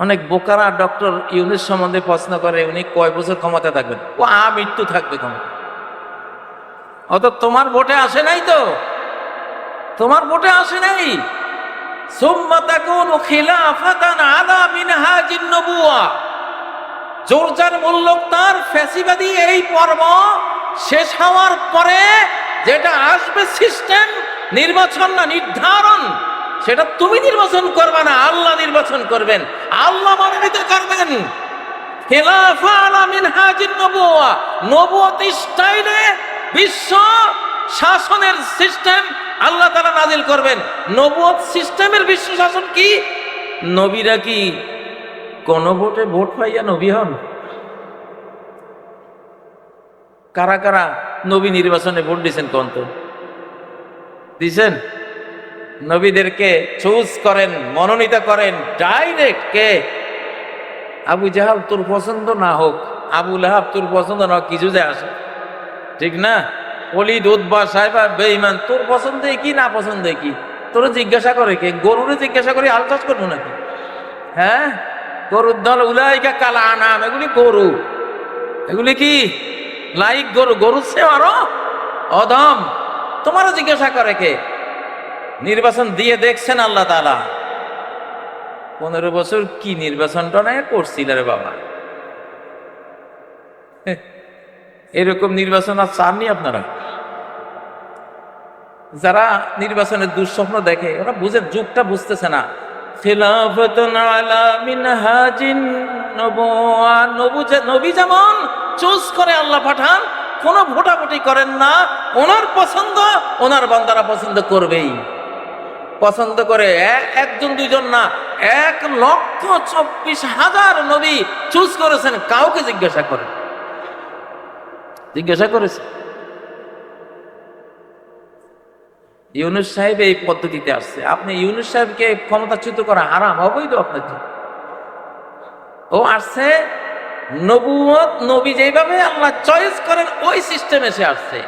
অনেক বোকারা ডক্টর ইউনিস সম্বন্ধে প্রশ্ন করে, উনি কয় বছর ক্ষমতা থাকবেন? ও, আ, মৃত্যু থাকবে ক্ষমতা অত তোমার ভোটে আসে নাই তো? তোমার ভোটে আসে নাই? নির্বাচন না নির্ধারণ, সেটা তুমি নির্বাচন করবে না। নির্বাচন করবেন। আল্লাহ মনোনীত করবেন। নবুয়া বিশ্ব শাসনের সিস্টেম আল্লাহ তারা নাজিল করবেন। নবুয়ত সিস্টেমের বিশ্ব শাসন কি? নবীরা কি কোন ভোটে ভোট পাইয়া নবী হন? কারা কারা নবী নির্বাচনে ভোট দিয়েছেন কোন তো? দিছেন? নবীদেরকে চুজ করেন, মনোনীত করেন ডাইরেক্ট কে? আবু জাহাল তোর পছন্দ না হোক, আবু লাহাব তোর পছন্দ না কিছু যে আসে। ঠিক না? অলিদ উদ্বা সাহেবা বেইমান তোর পছন্দ কি, না পছন্দ কি? তোর জিজ্ঞাসা করে কে? গরুরে জিজ্ঞাসা করে হাল চাষ করব নাকি? হ্যাঁ? গরুর দল উলাইকা কালা আনাম, এগুলি গরু। এগুলি কি? লাইক গরু, গরুর সে আরও অদম। তোমারও জিজ্ঞাসা করে কে? নির্বাচন দিয়ে দেখছেন আল্লাহ তালা পনেরো বছর কি নির্বাচনটা না করছিল রে বাবা? এরকম নির্বাচন আর চাননি আপনারা? যারা নির্বাচনের দুঃস্বপ্ন দেখে, ওরা বুঝে যুগটা বুঝতেছে না। নবু যেমন করে আল্লাহ পাঠান, কোন ভোটাভুটি করেন না, ওনার পছন্দ, ওনার বান্দারা পছন্দ করবেই। পছন্দ করে একজন, দুইজন না, এক লক্ষ চব্বিশ হাজার নবী চুজ করেছেন, কাউকে জিজ্ঞাসা করে জিজ্ঞাসা করেছে ইউনুস সাহেব এই পদ্ধতিতে আসছে। আপনি ইউনুস সাহেবকে ক্ষমতাচ্যুত করা হারাম, অবৈধ আপনার জন্য। ও আসছে নবুয়ত নবী যেভাবে আল্লাহ চয়েস করেন, ওই সিস্টেমে সে আসছে।